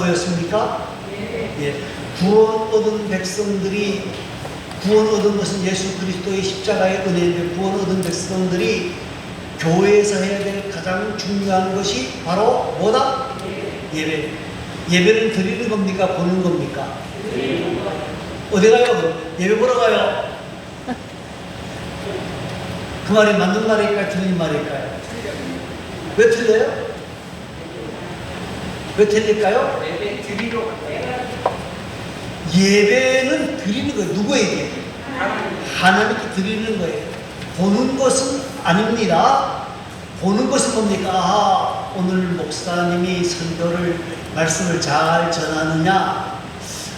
뭐였습니까? 예, 구원 얻은 백성들이 구원 얻은 것은 예수 그리스도의 십자가의 은혜인데 구원 얻은 백성들이 교회에서 해야 될 가장 중요한 것이 바로 뭐다? 예배. 예배를 드리는 겁니까? 보는 겁니까? 어디 가요? 예배 보러 가요. 그 말이 맞는 말일까요? 틀린 말일까요? 왜 틀려요? 왜 틀릴까요? 예배 드리러 갔어요. 예배는 드리는 거예요. 누구에게? 하나님께 드리는 거예요. 보는 것은 아닙니다. 보는 것은 뭡니까? 아, 오늘 목사님이 설교를, 말씀을 잘 전하느냐?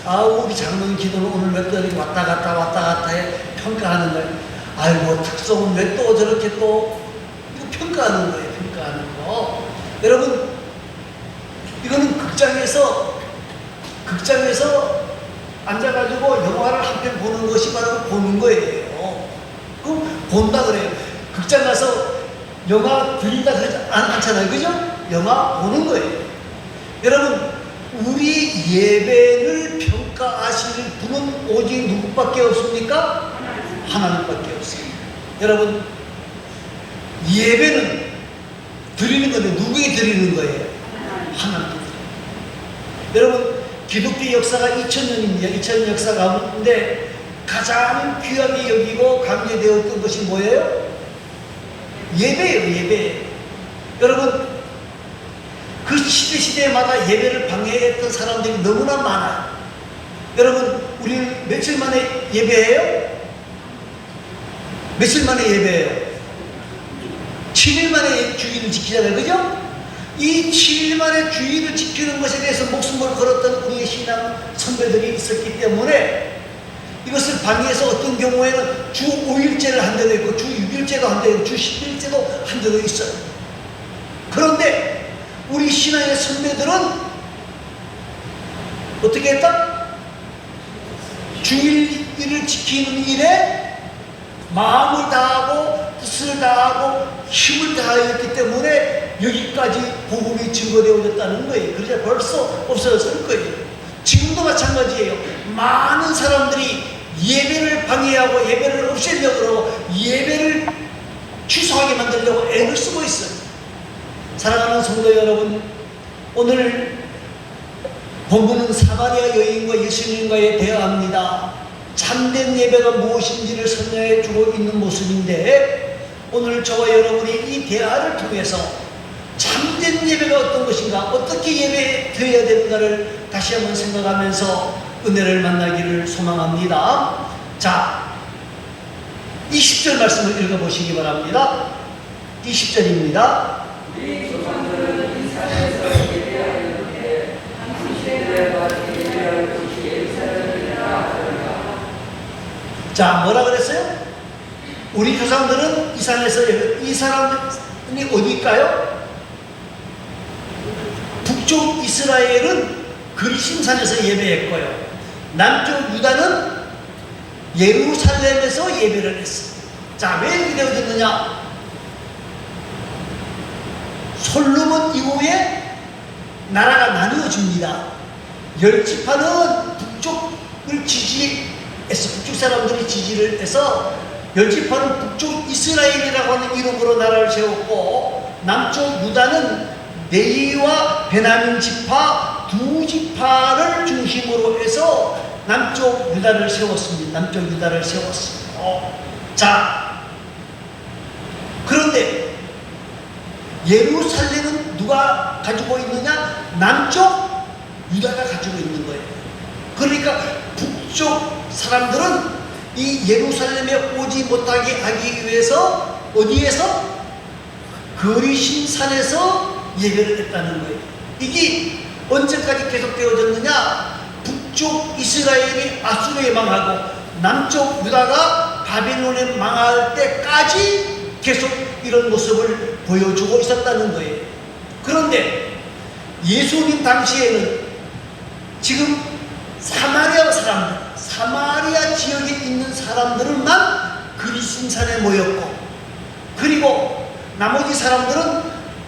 아, 우리 장로님 기도는 오늘 왜 또 이렇게 왔다 갔다 왔다 갔다 해? 평가하는 거예요. 아이고, 특성은 왜 또 저렇게 또 평가하는 거예요. 평가하는 거. 여러분, 이거는 극장에서, 극장에서 앉아가지고 영화를 한 편 보는 것이 바로 보는 거예요. 그럼 본다 그래요. 극장 가서 영화 들린다 그러지 않- 않잖아요. 그죠? 영화 보는 거예요. 여러분, 우리 예배를 평가하실 분은 오직 누구밖에 없습니까? 하나님밖에 없어요. 여러분, 예배는 드리는 건데 누구에게 드리는 거예요? 하나님. 여러분, 기독교 역사가 2000년입니다. 2000년 역사 가운데 가장 귀하게 여기고 강조되었던 것이 뭐예요? 예배예요, 예배. 여러분, 그 시대 시대마다 예배를 방해했던 사람들이 너무나 많아요. 여러분, 우리는 며칠 만에 예배해요? 며칠 만에 예배해요? 7일 만에 주의를 지키잖아요. 그죠? 이 7일 만에 주의를 지키는 것에 대해서 목숨을 걸었던 우리의 신앙 선배들이 있었기 때문에 이것을 방해해서 어떤 경우에는 주 5일째를 한 데도 있고 주 6일째도 한 데도 있고 주 10일째도 한 데도 있어요. 그런데 우리 신앙의 선배들은 어떻게 했다? 주일을 지키는 일에 마음을 다하고 뜻을 다하고 힘을 다하였기 때문에 여기까지 복음이 증거되어졌다는 거예요. 그래서 벌써 없어졌을 거예요. 지금도 마찬가지예요. 많은 사람들이 예배를 방해하고 예배를 없애려고 예배를 취소하게 만들려고 애를 쓰고 있어요. 사랑하는 성도 여러분, 오늘 본문은 사마리아 여인과 예수님과의 대화입니다. 참된 예배가 무엇인지를 설명해 주고 있는 모습인데 오늘 저와 여러분이 이 대화를 통해서 참된 예배가 어떤 것인가 어떻게 예배 드려야 되는가를 다시 한번 생각하면서 은혜를 만나기를 소망합니다. 자, 20절 말씀을 읽어보시기 바랍니다. 20절입니다. 우리 조상들은 이스라엘에서 예배하였는데 당시대와 예배할 곳이 예루살렘이라 하더라. 자, 뭐라 그랬어요? 우리 조상들은 이 산에서 이 사람이 어디일까요? 북쪽 이스라엘은 그리심산에서 예배했고요. 남쪽 유다는 예루살렘에서 예배를 했어요. 자, 왜 이렇게 되어졌느냐? 솔로몬 이후에 나라가 나누어집니다. 열 지파는 북쪽을 지지 해서 북쪽 사람들이 지지를 해서 열 지파는 북쪽 이스라엘이라고 하는 이름으로 나라를 세웠고 남쪽 유다는 네이와 베냐민 지파 두 지파를 중심으로 해서 남쪽 유다를 세웠습니다. 남쪽 유다를 세웠습니다. 어. 자, 그런데 예루살렘은 누가 가지고 있느냐? 남쪽 유다가 가지고 있는 거예요. 그러니까 북 쪽 사람들은 이 예루살렘에 오지 못하게 하기 위해서 어디에서? 거리신산에서 예배를 했다는 거예요. 이게 언제까지 계속되어졌느냐? 북쪽 이스라엘이 아수르에 망하고 남쪽 유다가 바빌론에 망할 때까지 계속 이런 모습을 보여주고 있었다는 거예요. 그런데 예수님 당시에는 지금 사마리아 사람들, 사마리아 지역에 있는 사람들만 그리신산에 모였고, 그리고 나머지 사람들은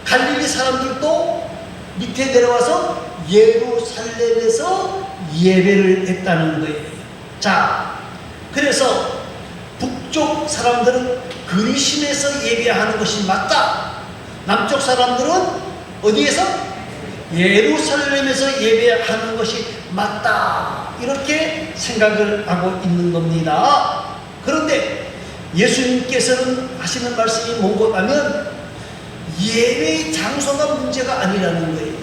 갈릴리 사람들도 밑에 내려와서 예루살렘에서 예배를 했다는 거예요. 자, 그래서 북쪽 사람들은 그리심에서 예배하는 것이 맞다. 남쪽 사람들은 어디에서? 예루살렘에서 예배하는 것이 맞다. 이렇게 생각을 하고 있는 겁니다. 그런데 예수님께서는 하시는 말씀이 뭔가 하면 예배의 장소가 문제가 아니라는 거예요.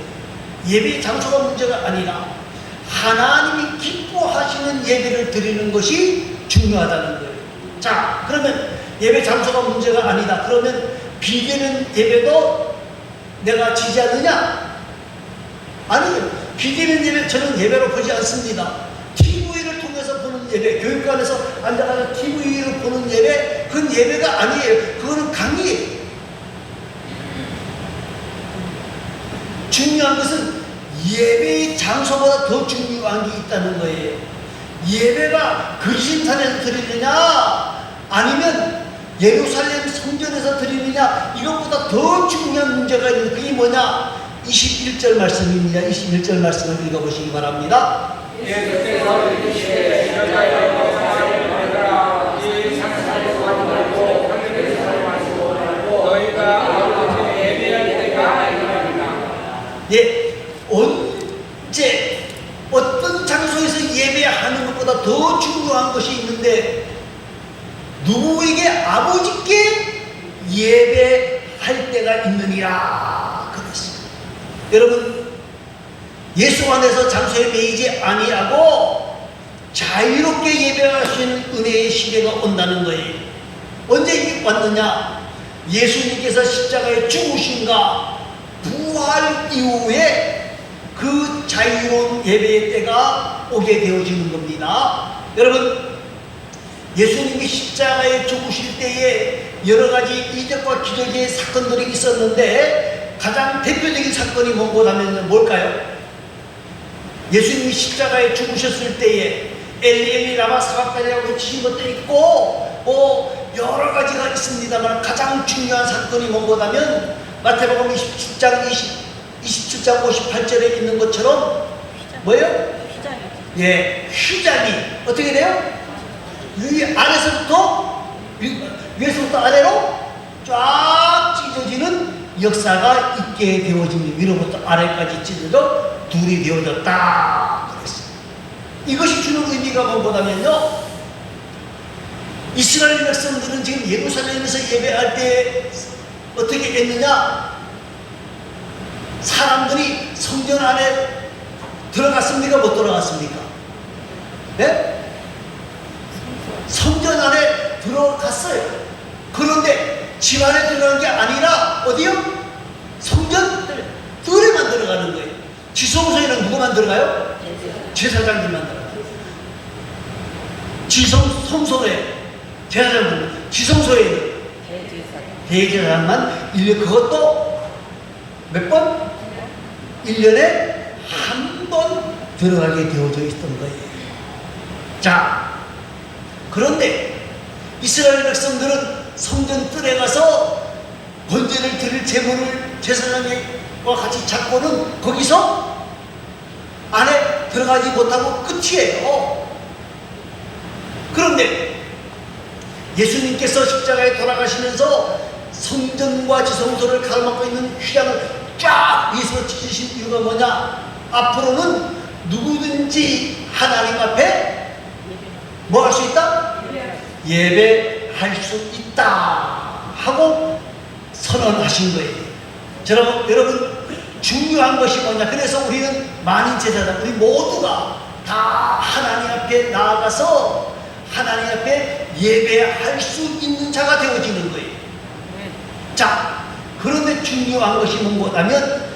예배의 장소가 문제가 아니라 하나님이 기뻐하시는 예배를 드리는 것이 중요하다는 거예요. 자, 그러면 예배 장소가 문제가 아니다. 그러면 비대면 예배도 내가 지지하느냐? 아니요. 비대면 예배 저는 예배로 보지 않습니다. TV를 통해서 보는 예배, 교육관에서 앉아가서 TV를 보는 예배, 그건 예배가 아니에요. 그거는 강의예요. 중요한 것은 예배의 장소보다 더 중요한 게 있다는 거예요. 예배가 그리심산에서 드리느냐, 아니면 예루살렘 성전에서 드리느냐, 이것보다 더 중요한 문제가 있는 그게 뭐냐? 21절 말씀입니다. 21절 말씀을 읽어보시기 바랍니다. 예, 언제 어떤 장소에서 예배하는 것보다 더 중요한 것이 있는데 누구에게 아버지께 예배할 때가 있느니라. 여러분 예수 안에서 장소에 매이지 아니하고 자유롭게 예배할 수 있는 은혜의 시대가 온다는 거예요. 언제 왔느냐? 예수님께서 십자가에 죽으신가 부활 이후에 그 자유로운 예배의 때가 오게 되어지는 겁니다. 여러분, 예수님이 십자가에 죽으실 때에 여러 가지 이적과 기적의 사건들이 있었는데 가장 대표적인 사건이 뭔고 하면 뭘까요? 예수님이 십자가에 죽으셨을 때에 엘리 엘리 라마 사박다리라고 외치신 것도 있고 뭐 여러 가지가 있습니다만 가장 중요한 사건이 뭔고하면 마태복음 27장 20, 27장 58절에 있는 것처럼 뭐예요? 휘장이지. 예, 휘장이 어떻게 돼요? 위 아래서부터 위, 위에서부터 아래로 쫙 찢어지는 역사가 있게 되어집니다. 위로부터 아래까지 찢어져 둘이 되어졌다. 이것이 주는 의미가 뭔가면요. 이스라엘 백성들은 지금 예루살렘에서 예배할 때 어떻게 했느냐? 사람들이 성전 안에 들어갔습니까? 못 들어갔습니까? 네? 성전 안에 들어갔어요. 그런데 집 안에 들어간 게 아니라 어디요? 성전 뜰에만 들어가는 거예요. 지성소에는 누구만 들어가요? 제사장들만. 지성 성소에 제사장들, 대제사장. 대제사장만 1년 그것도 몇 번? 1년에 한 번 들어가게 되어져 있던 거예요. 자, 그런데 이스라엘 백성들은 성전 뜰에 가서 번제를 드릴 제물을 제사장과 같이 잡고는 거기서 안에 들어가지 못하고 끝이에요. 그런데 예수님께서 십자가에 돌아가시면서 성전과 지성소를 가로막고 있는 휘장을 쫙 위에서 찢으신 이유가 뭐냐? 앞으로는 누구든지 하나님 앞에 뭐 할 수 있다? 예배 할 수 있다 하고 선언하신 거예요. 여러분, 여러분 중요한 것이 뭐냐? 그래서 우리는 만인 제사장, 우리 모두가 다 하나님 앞에 나아가서 하나님 앞에 예배할 수 있는 자가 되어지는 거예요. 자, 그런데 중요한 것이 뭔가하면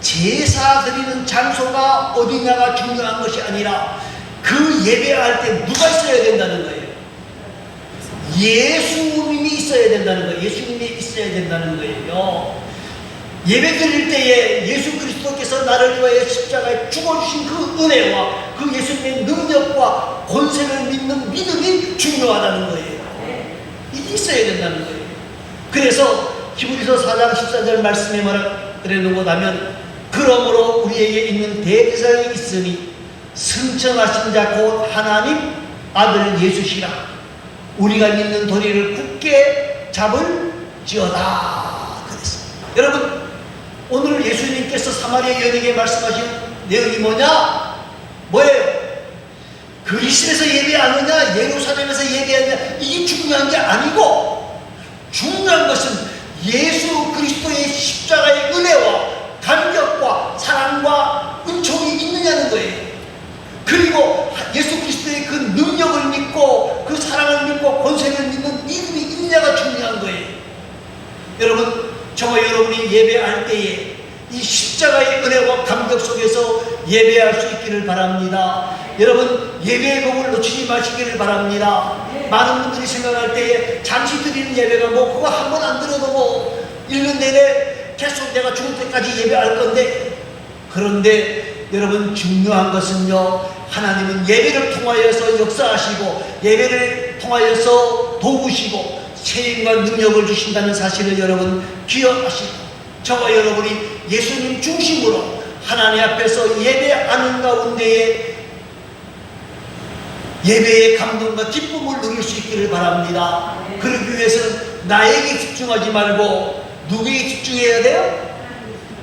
제사 드리는 장소가 어디냐가 중요한 것이 아니라 그 예배할 때 누가 있어야 된다는 거예요. 예수님이 있어야 된다는 거예요. 예수님이 있어야 된다는 거예요. 예배 드릴 때에 예수 그리스도께서 나를 위하여 십자가에 죽어주신 그 은혜와 그 예수님의 능력과 권세를 믿는 믿음이 중요하다는 거예요. 이게 있어야 된다는 거예요. 그래서 히브리서 4장 14절 말씀에 그랬는가 하면 그 그러므로 우리에게 있는 대제사장이 있으니 승천하신 자 곧 하나님 아들 예수시라 우리가 믿는 도리를 굳게 잡을지어다. 그랬어 여러분 오늘 예수님께서 사마리아 여인에게 말씀하신 내용이 뭐냐? 뭐예요? 그리스에서 예배하느냐 예루살렘에서 예배하느냐 이게 중요한 게 아니고 중요한 것은 예수 그리스도의 십자가의 은혜와 감격과 사랑과 은총이 있느냐는 거예요. 그리고 예수 그리스도의 그 능력을 믿고 그 사랑을 믿고 권세를 믿는 믿음이 있느냐가 중요한 거예요. 여러분, 저와 여러분이 예배할 때에 이 십자가의 은혜와 감격 속에서 예배할 수 있기를 바랍니다. 여러분, 예배의 복을 놓치지 마시기를 바랍니다. 많은 분들이 생각할 때에 잠시 드리는 예배가 뭐 그거 한 번안 드려도 뭐 1년 내내 계속 내가 죽을 때까지 예배할 건데 그런데 여러분 중요한 것은요 하나님은 예배를 통하여서 역사하시고 예배를 통하여서 도우시고 책임과 능력을 주신다는 사실을 여러분 기억하시고 저와 여러분이 예수님 중심으로 하나님 앞에서 예배하는 가운데에 예배의 감동과 기쁨을 누릴 수 있기를 바랍니다. 그러기 위해서는 나에게 집중하지 말고 누구에게 집중해야 돼요?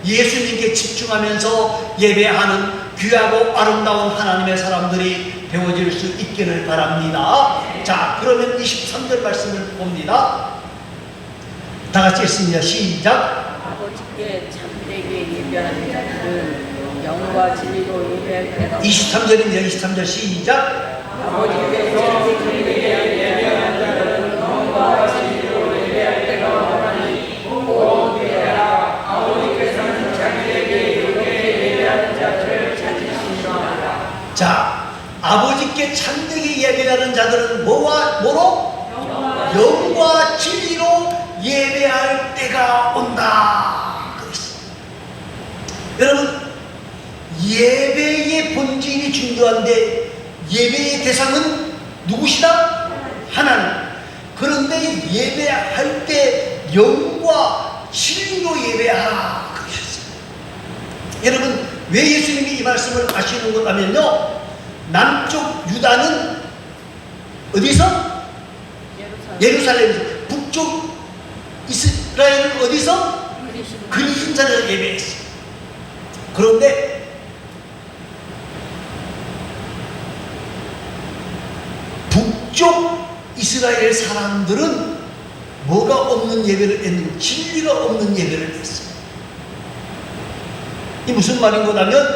예수님께 집중하면서 예배하는 귀하고 아름다운 하나님의 사람들이 되어질 수 있기를 바랍니다. 자, 그러면 23절 말씀을 봅니다. 다 같이 읽습니다. 시작. 아버지께 예배하는 자들은 영과 진리로 예배할 때가 23절입니다. 23절 시작. 아버지께 참되게 예배하는 자들은 영과 진리로 예배할 때가 오나니 곧 예배하라 아버지께서는 참되게 이렇게 예배하는 자들을 찾으시니라 자, 아버지께 참되게 예배하는 자들은 뭐와 뭐로? 영과 진리로 예배할 때가 온다. 그랬어. 여러분, 본질이 중요한데 예배의 대상은 누구시다? 하나님. 그런데 예배할 때 영과 진리로 예배하라. 그러셨어요. 여러분 왜 예수님이 이 말씀을 하시는 것 하면요 남쪽 유다는 어디서 예루살렘 예루살렘 에서 북쪽 이스라엘은 어디서 그리시는 그리심산에서 예배했어 그런데 북쪽 이스라엘 사람들은 뭐가 없는 예배를 했는 진리가 없는 예배를 했어요 이 무슨 말인 거냐면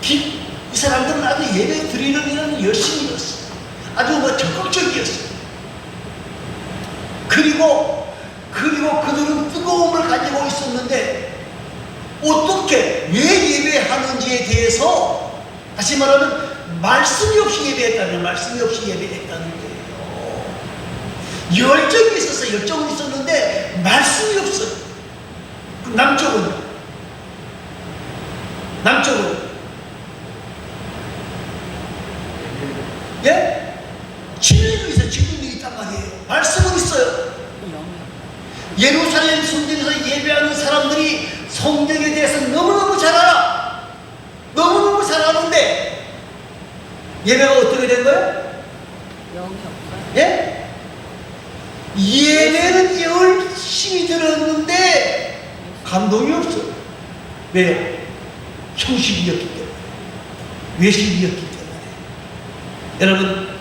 기- 이 사람들은 아주 예배 드리는 일은 열심히 했어. 아주 뭐 적극적이었어. 그리고 그리고 그들은 뜨거움을 가지고 있었는데 어떻게 왜 예배하는지에 대해서 다시 말하면 말씀이 없이 예배했다는 말씀이 없이 예배했다는. 열정이 있었어. 열정은 있었는데 말씀이 없어요. 그 남쪽은 남쪽은 예? 진리도 있어요. 진리도 있단 말이에요. 말씀은 있어요. 영이 예루살렘 성전에서 예배하는 사람들이 성경에 대해서 너무너무 잘 알아. 너무너무 잘 아는데 예배가 어떻게 된 거예요? 영이 없어요 예? 예배는 열심히 들었는데 감동이 없어. 왜요? 형식이었기 때문에. 외식이었기 때문에. 여러분,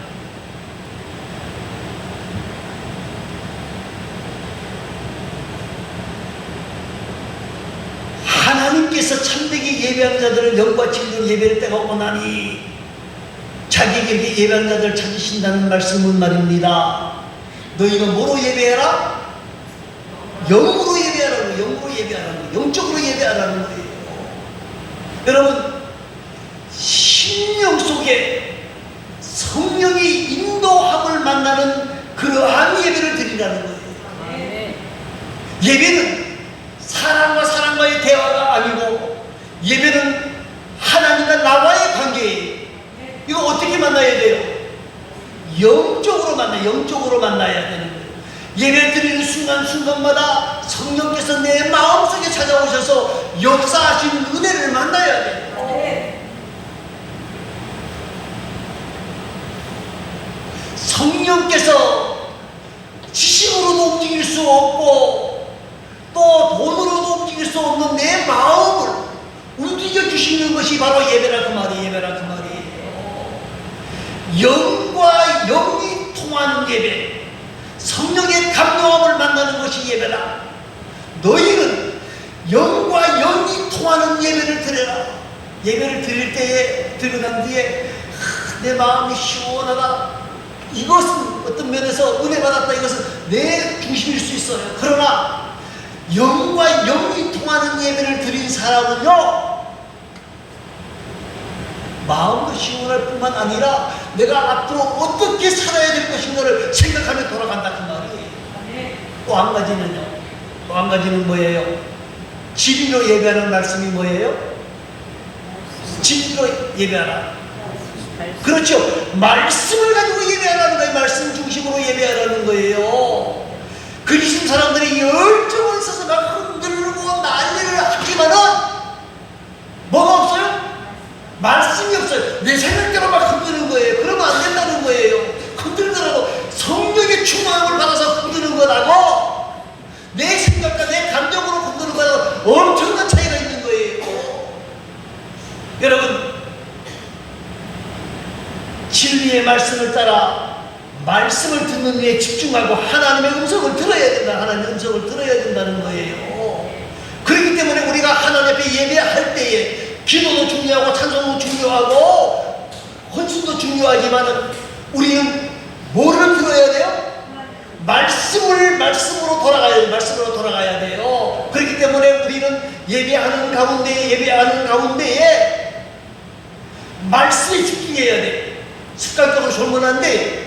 하나님께서 참되게 예배하는 자들을 영과 진리로 예배할 때가 오나니 자기에게 예배하는 자들을 찾으신다는 말씀은 말입니다. 너희가 뭐로 예배해라? 영으로 예배하라고, 영으로 예배하라고, 영적으로 예배하라는 거예요. 여러분, 심령 속에 성령의 인도함을 만나는 그러한 예배를 드리라는 거예요. 네. 예배는 사람과 사람과의 대화가 아니고 예배는 하나님과 나와의 관계예요. 이거 어떻게 만나야 돼요? 영적으로 만나, 영적으로 만나야 되는 거예요. 예배 드리는 순간순간마다 성령께서 내 마음속에 찾아오셔서 역사하시는 은혜를 만나야 돼. 성령께서 지식으로도 움직일 수 없고 또 돈으로도 움직일 수 없는 내 마음을 움직여 주시는 것이 바로 예배라 그 말이 예배라 그 말이에요. 영과 영이 통하는 예배, 성령의 감동함을 만나는 것이 예배다. 너희는 영과 영이 통하는 예배를 드려라. 예배를 드릴 때에 들어간 뒤에 하, 내 마음이 시원하다. 이것은 어떤 면에서 은혜 받았다. 이것은 내 중심일 수 있어요. 그러나 영과 영이 통하는 예배를 드린 사람은요. 마음도 시원할 뿐만 아니라 내가 앞으로 어떻게 살아야 될 것인가를 생각하며 돌아간다 그 말이에요. 또한 가지는요. 또 한 가지는 뭐예요? 진리로 예배하는 말씀이 뭐예요? 진리로 예배하라. 그렇죠. 말씀을 가지고 예배하라는 거예요. 말씀 중심으로 예배하라는 거예요. 그리스도 사람들이 열정을 써서 막 흔들고 난리를 하지만은 뭐가 없어요? 말씀이 없어요. 내 생각대로 막 흔드는 거예요. 그러면 안 된다는 거예요. 흔들더라도 성령의 충만함을 받아서 흔드는 거라고 내 생각과 내 감정으로 흔드는 거라고 엄청난 차이가 있는 거예요. 여러분 진리의 말씀을 따라 말씀을 듣는 데 집중하고 하나님의 음성을 들어야 된다. 하나님의 음성을 들어야 된다는 거예요. 그렇기 때문에 우리가 하나님 앞에 예배할 때에 기도도 중요하고 찬송도 중요하고 헌신도 중요하지만 우리는 뭐를 들어야 돼요? 말씀을 말씀으로 돌아가야 돼요. 말씀으로 돌아가야 돼요. 그렇기 때문에 우리는 예배하는 가운데 예배하는 가운데에 말씀에 집중해야 돼. 습관적으로 돼.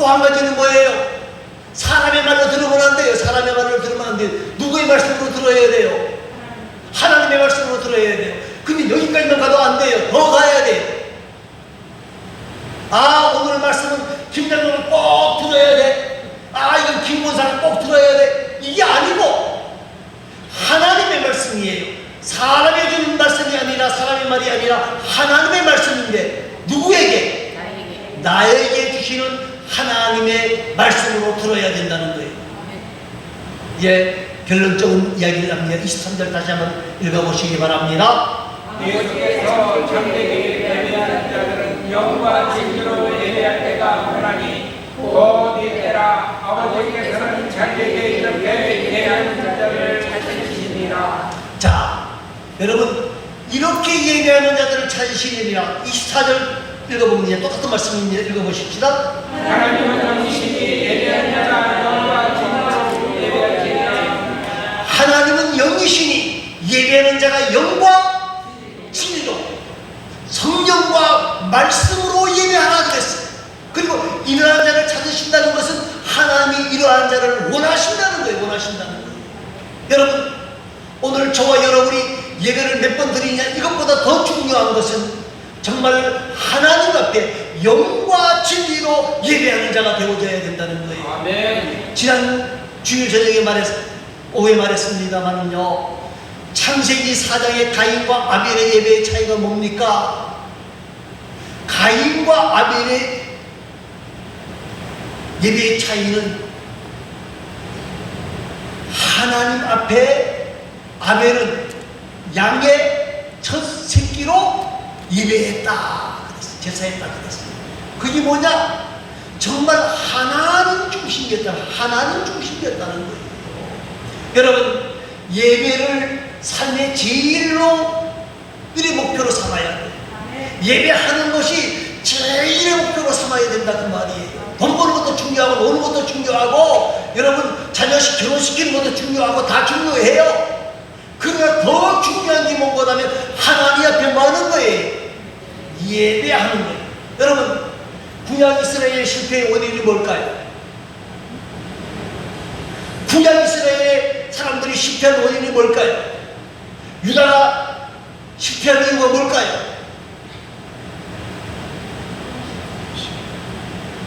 또 한 가지는 뭐예요? 사람의 말로 돼요. 사람의 말로 들으면 안 돼요. 누구의 말씀으로 들어야 돼요? 하나님의 말씀으로 들어야 돼요. 근데 여기까지만 가도 안 돼요. 더 가야 돼요. 아, 오늘 말씀은 김장로를 꼭 들어야 돼. 아, 이건 김원사를 꼭 들어야 돼. 이게 아니고, 하나님의 말씀이에요. 사람이 주는 말씀이 아니라, 사람의 말이 아니라, 하나님의 말씀인데, 누구에게? 나에게 나에게 주시는 하나님의 말씀으로 들어야 된다는 거예요. 예, 결론적인 이야기를 합니다. 23절 다시 한번 읽어 보시기 바랍니다. 예수께서 참되게 예배하는 자들은 영과 진리로 예배할 때가 오나니 곧 이때라 아버지께서는 자기에게 이렇게 예배하는 자들을 찾으시니라 자, 여러분, 이렇게 예배하는 자들을 찾으시느니라. 24절 읽어봅니다. 똑같은 말씀입니다. 읽어보십시다. 하나님은 영이시니 예배하는 자가 영과 진리로 예배할지니라 하나님은 영이시니 예배하는 자가 영과 진리로 성령과 말씀으로 예배하라 그랬어요. 그리고 이러한 자를 찾으신다는 것은 하나님이 이러한 자를 원하신다는 거예요. 원하신다는 거예요. 여러분, 오늘 저와 여러분이 예배를 몇 번 드리냐 이것보다 더 중요한 것은 정말 하나님 앞에 영과 진리로 예배하는 자가 되어져야 된다는 거예요. 아멘 지난 주일 저녁에 말했, 오후에 말했습니다만은요, 창세기 4장의 가인과 아벨의 예배의 차이가 뭡니까? 가인과 아벨의 예배의 차이는 하나님 앞에 아벨은 양의 첫 새끼로 예배했다. 제사했다. 그게 뭐냐? 정말 하나님 중심이었다. 하나님 중심이었다는 거예요. 여러분, 예배를 삶의 제일로 일의 목표로 삼아야 돼요. 예배하는 것이 제일의 목표로 삼아야 된다 그 말이에요. 돈 버는 것도 중요하고 노는 것도 중요하고 여러분 자녀식 결혼시키는 것도 중요하고 다 중요해요. 그러나 더 중요한 게 뭔가 하면 하나님 앞에 뭐 하는 거예요? 예배하는 거예요. 여러분 구약 이스라엘 실패의 원인이 뭘까요? 구약 이스라엘의 사람들이 실패한 원인이 뭘까요? 유다가 실패한 이유가 뭘까요?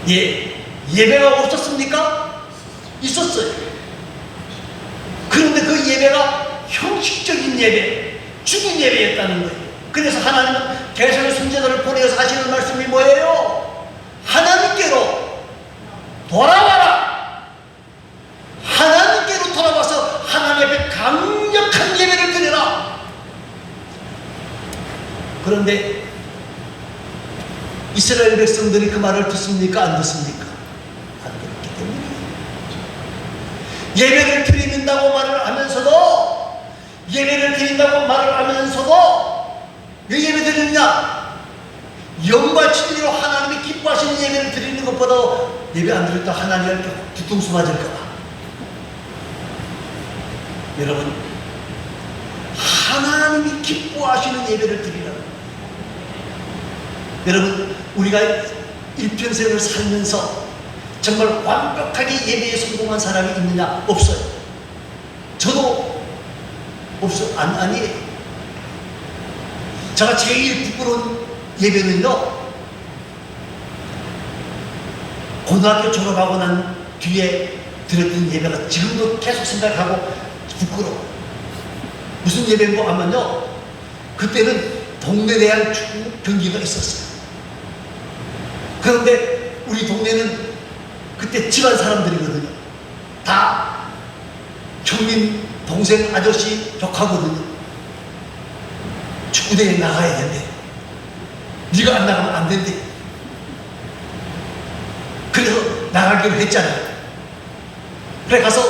예, 예배가 없었습니까? 있었어요. 그런데 그 예배가 형식적인 예배, 죽은 예배였다는 거예요. 그래서 하나님은 개선의 순제자를 보내서 하시는 말씀이 뭐예요? 하나님께로 돌아와라! 하나님께로 돌아와서 하나님 앞에 강력한 예배를 드려라! 그런데 이스라엘 백성들이 그 말을 듣습니까? 안 듣습니까? 안 듣기 때문에 예배를 드린다고 말을 하면서도 예배를 드린다고 말을 하면서도 왜 예배 드리느냐? 영과 진리로 하나님이 기뻐하시는 예배를 드리는 것보다 예배 안 드렸다 하나님한테 뒤통수 맞을까 봐 여러분 하나님이 기뻐하시는 예배를 거예요. 여러분 우리가 일평생을 살면서 정말 완벽하게 예배에 성공한 사람이 있느냐 없어요. 저도 없어 안 아니에요. 제가 제일 부끄러운 예배는요. 고등학교 졸업하고 난 뒤에 드렸던 예배가 지금도 계속 생각하고 부끄러워. 무슨 예배인고 하면요. 그때는 동네 축구 경기가 있었어요. 그런데 우리 동네는 그때 집안 사람들이거든요. 다 형님, 동생, 아저씨, 조카거든요. 축구대회 나가야 된대. 네가 안 나가면 안 된대. 그래서 나가기로 했잖아요. 그래 가서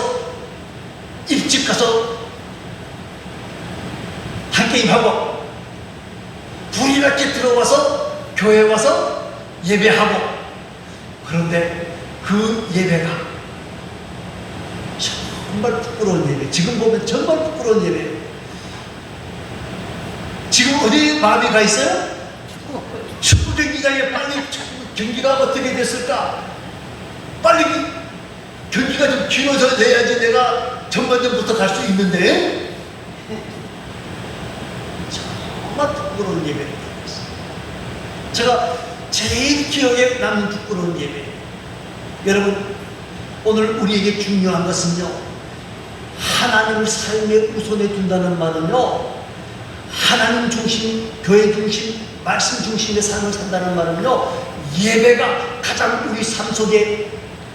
일찍 가서 한 게임 하고 불이 났게 들어와서 교회 와서 예배하고 그런데 그 예배가 정말 부끄러운 예배 지금 보면 정말 부끄러운 예배 지금 어디 마음이 가 있어요? 축구 경기장에 빨리 경기가 어떻게 됐을까? 빨리 그 경기가 좀 길어져야지 내가 전반전부터 갈 수 있는데 정말 부끄러운 예배를 드렸어요. 제가 제일 기억에 남는 부끄러운 예배. 여러분, 오늘 우리에게 중요한 것은요, 하나님을 삶의 우선에 둔다는 말은요, 하나님 중심, 교회 중심, 말씀 중심의 삶을 산다는 말은요, 예배가 가장 우리 삶 속에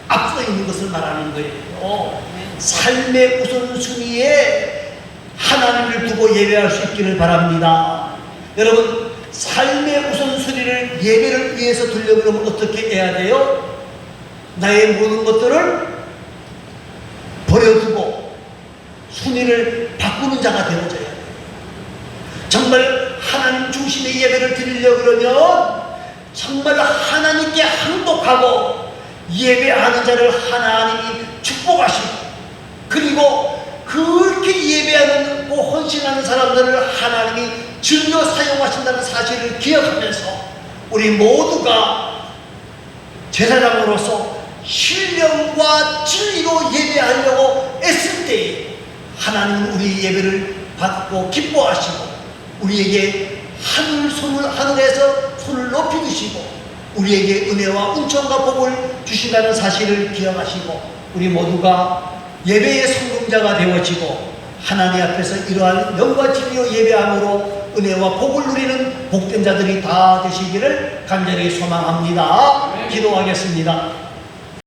앞서 있는 것을 말하는 거예요. 삶의 우선순위에 하나님을 두고 예배할 수 있기를 바랍니다. 여러분, 삶의 우선순위를 예배를 위해서 그러면 어떻게 해야 돼요? 나의 모든 것들을 버려두고 순위를 바꾸는 자가 되어져야 돼요. 정말 하나님 중심의 예배를 드리려고 그러면 정말 하나님께 항복하고 예배하는 자를 하나님이 축복하시고 그리고 그렇게 예배하는 고 헌신하는 사람들을 하나님이 즐겨 사용하신다는 사실을 기억하면서 우리 모두가 제사장으로서 신령과 진리로 예배하려고 애쓸 때에 하나님은 우리 예배를 받고 기뻐하시고 우리에게 하늘 손을 하늘에서 손을 높이 드시고 우리에게 은혜와 은총과 복을 주신다는 사실을 기억하시고 우리 모두가 예배의 성공자가 되어지고 하나님 앞에서 이러한 영과 진리로 예배함으로 은혜와 복을 누리는 복된 자들이 다 되시기를 간절히 소망합니다. 기도하겠습니다.